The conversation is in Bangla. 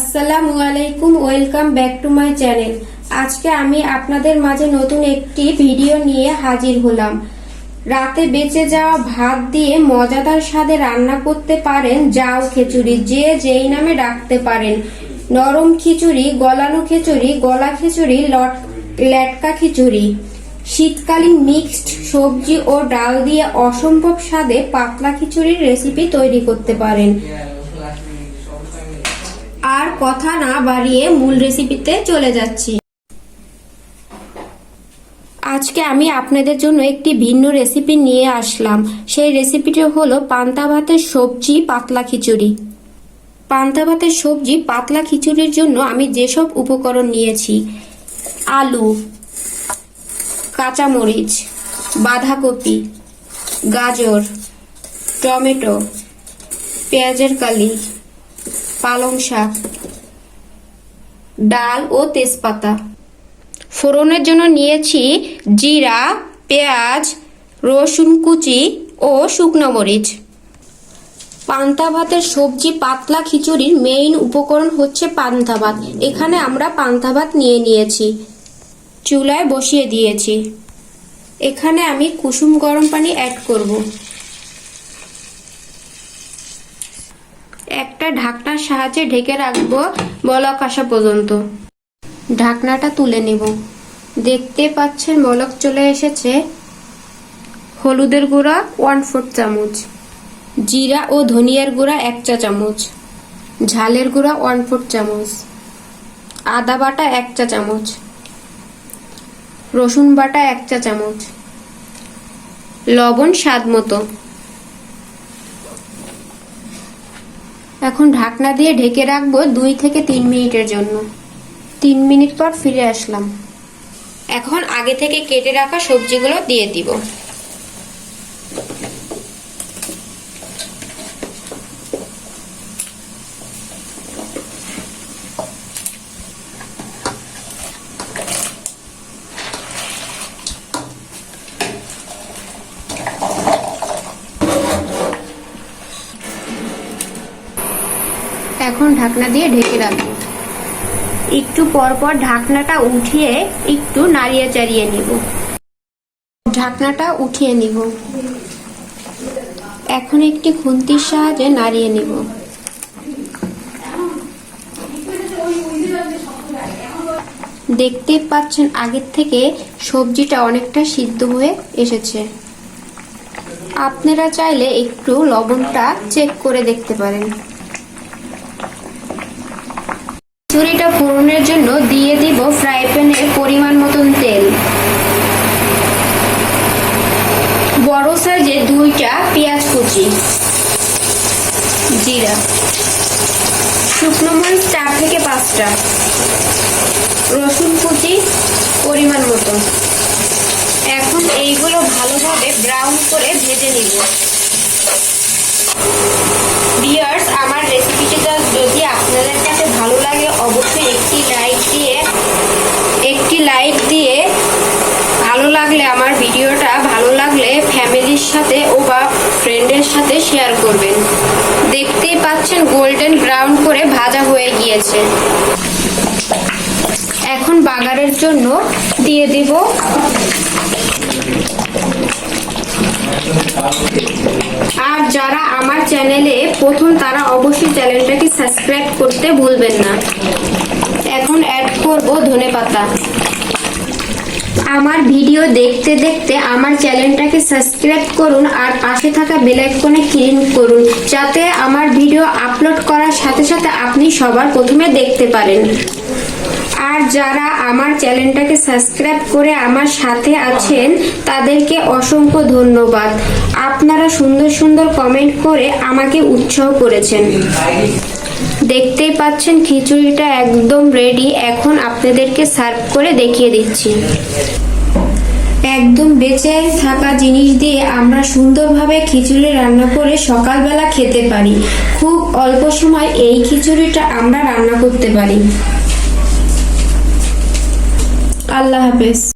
আসসালামু আলাইকুম, welcome back to my channel. আজকে আমি আপনাদের মাঝে নতুন একটি ভিডিও নিয়ে হাজির হলাম। রাতে বেঁচে যাওয়া ভাত দিয়ে মজাদার স্বাদে রান্না করতে পারেন জাউ খিচুড়ি, যে যেই নামে ডাকতে পারেন। নরম খিচুড়ি, গলানো খিচুড়ি, গলা খিচুড়ি, লট লেটকা খিচুড়ি। শীতকালীন মিক্সড সবজি ও ডাল দিয়ে অসম্ভব স্বাদে পাতলা খিচুড়ির রেসিপি তৈরি করতে পারেন। কথা না বাড়িয়ে মূল রেসিপিতে চলে যাচ্ছি। আজকে আমি আপনাদের জন্য একটি ভিন্ন রেসিপি নিয়ে আসলাম। সেই রেসিপিটি হলো পান্তা ভাতের সবজি পাতলা খিচুড়ি। পান্তা ভাতের সবজি পাতলা খিচুড়ির জন্য আমি যেসব উপকরণ নিয়েছি, আলু, কাঁচামরিচ, বাঁধাকপি, গাজর, টমেটো, পেঁয়াজের কালি, পালং শাক ডাল ও তেজপাতা। ফোড়নের জন্য নিয়েছি জিরা, পেঁয়াজ, রসুন কুচি ও শুকনো মরিচ। পান্তা ভাতের সবজি পাতলা খিচুড়ির মেইন উপকরণ হচ্ছে পান্তা ভাত। এখানে আমরা পান্তা ভাত নিয়ে নিয়েছি। চুলায় বসিয়ে দিয়েছি। এখানে আমি কুসুম গরম পানি অ্যাড করব। একটা ঢাকনার সাহায্যে ঢেকে রাখব বলক আসা পর্যন্ত। ঢাকনাটা তুলে নেব। দেখতে পাচ্ছেন বলক চলে এসেছে। হলুদের গুঁড়া ওয়ান ফোর চামচ। জিরা ও ধনিয়ার গুঁড়া এক চা চামচ। ঝালের গুঁড়া ওয়ান ফোর চামচ। আদা বাটা এক চা চামচ। রসুন বাটা এক চা চামচ। লবণ স্বাদ মতো। এখন ঢাকনা দিয়ে ঢেকে রাখব দুই থেকে তিন মিনিটের জন্য। তিন মিনিট পর ফিরে আসলাম। এখন আগে থেকে কেটে রাখা সবজিগুলো দিয়ে দিব। এখন ঢাকনা দিয়ে ঢেকে রাখব। একটু পর পর ঢাকনাটা উঠিয়ে একটু নাড়িয়ে চাড়িয়ে নিব। ঢাকনাটা উঠিয়ে নিব। এখন একটি খুন্তির সাহায্যে নাড়িয়ে নিব। দেখতে পাচ্ছেন আগের থেকে সবজিটা অনেকটা সিদ্ধ হয়ে এসেছে। আপনারা চাইলে একটু লবণটা চেক করে দেখতে পারেন। খিচুড়িটা ফোড়নের জন্য দিয়ে দিব ফ্রাই প্যানে পরিমাণ মতন তেল। বড় সাইজে দুইটা পেঁয়াজ কুচি, জিরা, শুকনো মরিচ চার থেকে পাঁচটা, রসুন কুচি পরিমাণ মতো এখন এইগুলো ভালোভাবে ব্রাউন করে ভেজে নিব বিয়ার্স আমার রেসিপিটা যদি আপনাদের কাছে ভালো লাগে অবশ্যই একটি লাইক দিয়ে একটি লাইক দিয়ে ভালো লাগলে, আমার ভিডিওটা ভালো লাগলে ফ্যামিলির সাথে ও বা ফ্রেন্ডের সাথে শেয়ার করবেন। দেখতেই পাচ্ছেন গোল্ডেন ব্রাউন করে ভাজা হয়ে গিয়েছে। এখন বাগারের জন্য দিয়ে দিব আর যারা আমার চ্যানেলে প্রথম, তারা অবশ্যই চ্যানেলটাকে সাবস্ক্রাইব করতে ভুলবেন না। এখন অ্যাড করব ধনে পাতা আমার ভিডিও দেখতে দেখতে আমার চ্যানেলটাকে সাবস্ক্রাইব করুন আর পাশে থাকা বেল আইকনে ক্লিক করুন, যাতে আমার ভিডিও আপলোড করার সাথে সাথে আপনি সবার প্রথমে দেখতে পারেন। আর যারা আমার চ্যানেলটাকে সাবস্ক্রাইব করে আমার সাথে আছেন, তাদেরকে অসংখ্য ধন্যবাদ। আপনারা সুন্দর সুন্দর কমেন্ট করে আমাকে উৎসাহ করেছেন। দেখতেই পাচ্ছেন খিচুড়িটা একদম রেডি এখন আপনাদেরকে সার্ভ করে দেখিয়ে দিচ্ছি। একদম বেঁচে থাকা জিনিস দিয়ে আমরা সুন্দরভাবে খিচুড়ি রান্না করে সকালবেলা খেতে পারি। খুব অল্প সময় এই খিচুড়িটা আমরা রান্না করতে পারি। আল্লাহ হাফেজ।